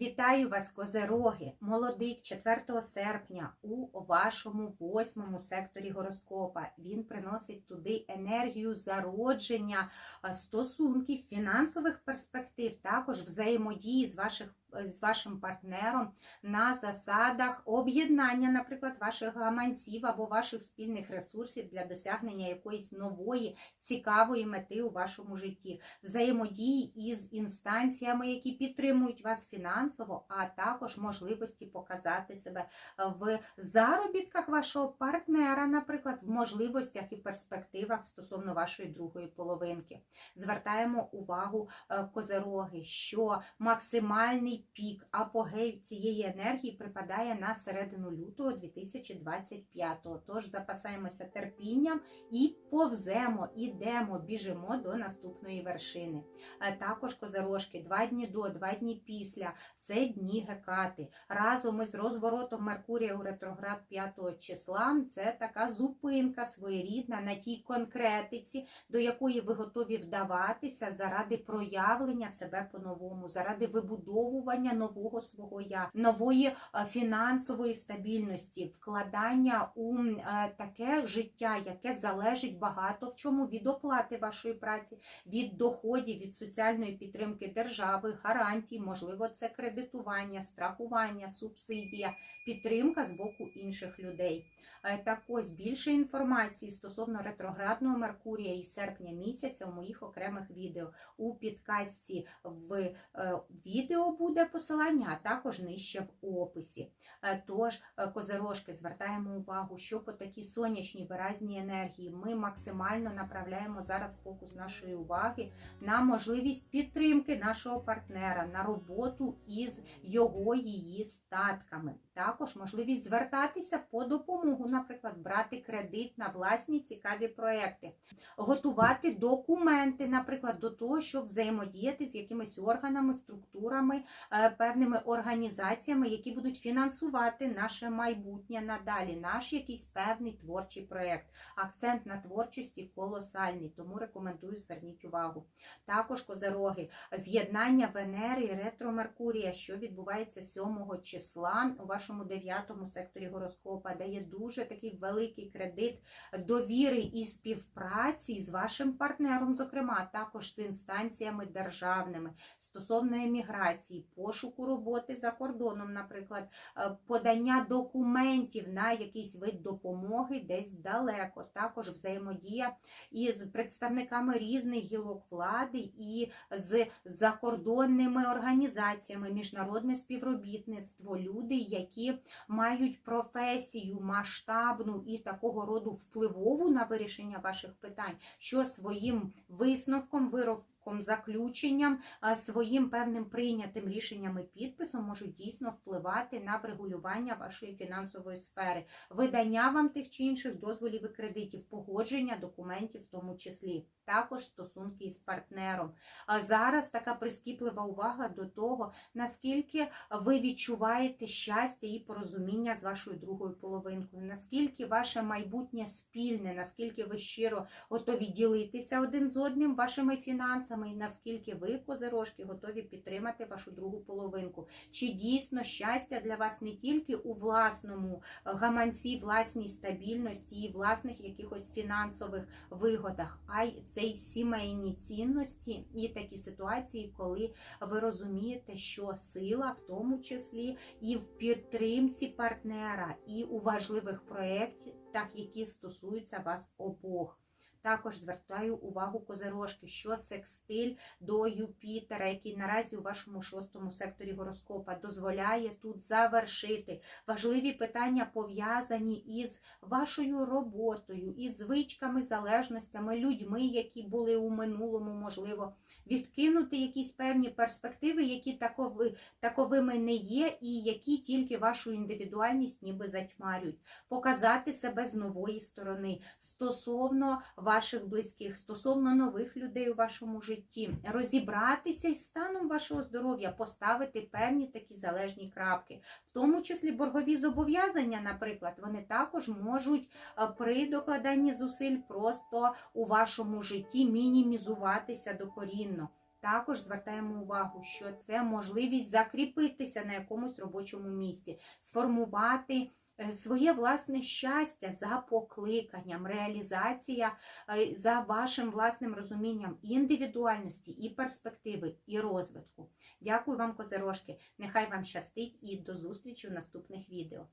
Вітаю вас, козероги! Молодик 4 серпня у вашому восьмому секторі гороскопа. Він приносить туди енергію зародження стосунків, фінансових перспектив, також взаємодії з ваших. З вашим партнером на засадах об'єднання, наприклад, ваших гаманців або ваших спільних ресурсів для досягнення якоїсь нової цікавої мети у вашому житті, взаємодії із інстанціями, які підтримують вас фінансово, а також можливості показати себе в заробітках вашого партнера, наприклад, в можливостях і перспективах стосовно вашої другої половинки. Звертаємо увагу е, козероги, що максимальний пік апогей цієї енергії припадає на середину лютого 2025-го. Тож запасаємося терпінням і повземо, ідемо, біжимо до наступної вершини. Також козирожки два дні до, два дні після це дні гекати. Разом із розворотом Меркурія у ретроград 5 числа це така зупинка своєрідна на тій конкретиці, до якої ви готові вдаватися заради проявлення себе по-новому, заради вибудовування нового свого я, нової е, фінансової стабільності, вкладання у е, таке життя, яке залежить багато в чому від оплати вашої праці, від доходів, від соціальної підтримки держави, гарантій, можливо, це кредитування, страхування, субсидія, підтримка з боку інших людей. Е, Так ось більше інформації стосовно ретроградного Меркурія і серпня місяця у моїх окремих відео. У підкасті в відео буде посилання, а також нижче в описі. Е, Тож, е, козирожки, звертаємо увагу, що по такій сонячній виразній енергії ми максимально направляємо зараз фокус нашої уваги на можливість підтримки нашого партнера, на роботу із його її статками. Також можливість звертатися по допомогу, наприклад, брати кредит на власні цікаві проекти, готувати документи, наприклад, до того, щоб взаємодіяти з якимись органами, структурами, певними організаціями, які будуть фінансувати наше майбутнє надалі, наш якийсь певний творчий проект. Акцент на творчості колосальний, тому рекомендую зверніть увагу. Також козероги, з'єднання Венери і ретро Меркурія, що відбувається 7 числа у вашому 9 секторі гороскопа, дає дуже такий великий кредит довіри і співпраці з вашим партнером, зокрема, також з інстанціями державними стосовно еміграції, пошуку роботи за кордоном, наприклад, е, подання документів на якийсь вид допомоги десь далеко, також взаємодія із представниками різних гілок влади і з закордонними організаціями, міжнародне співробітництво, люди, які мають професію масштабну і такого роду впливову на вирішення ваших питань, що своїм висновком, виробком, заключенням, своїм певним прийнятим рішенням і підписом можуть дійсно впливати на врегулювання вашої фінансової сфери, видання вам тих чи інших дозволів і кредитів, погодження документів, в тому числі. Також стосунки із партнером. А зараз така прискіплива увага до того, наскільки ви відчуваєте щастя і порозуміння з вашою другою половинкою, наскільки ваше майбутнє спільне, наскільки ви щиро готові ділитися один з одним вашими фінансами, і наскільки ви, козирожки, готові підтримати вашу другу половинку. Чи дійсно щастя для вас не тільки у власному гаманці, власній стабільності і власних якихось фінансових вигодах, а й це й сімейні цінності і такі ситуації, коли ви розумієте, що сила в тому числі і в підтримці партнера, і у важливих проєктах, які стосуються вас обох. Також звертаю увагу козирожки, що секстиль до Юпітера, який наразі у вашому шостому секторі гороскопа дозволяє тут завершити. Важливі питання, пов'язані із вашою роботою, із звичками, залежностями, людьми, які були у минулому, можливо, відкинути якісь певні перспективи, які такови, таковими не є, і які тільки вашу індивідуальність ніби затьмарюють, показати себе з нової сторони. Стосовно ваших близьких, стосовно нових людей у вашому житті, розібратися із станом вашого здоров'я, поставити певні такі залежні крапки, в тому числі боргові зобов'язання, наприклад, вони також можуть е, при докладанні зусиль просто у вашому житті мінімізуватися докорінно. Також звертаємо увагу, що це можливість закріпитися на якомусь робочому місці, сформувати своє власне щастя за покликанням, реалізація е, за вашим власним розумінням індивідуальності і перспективи, і розвитку. Дякую вам, козирожки. Нехай вам щастить і до зустрічі в наступних відео.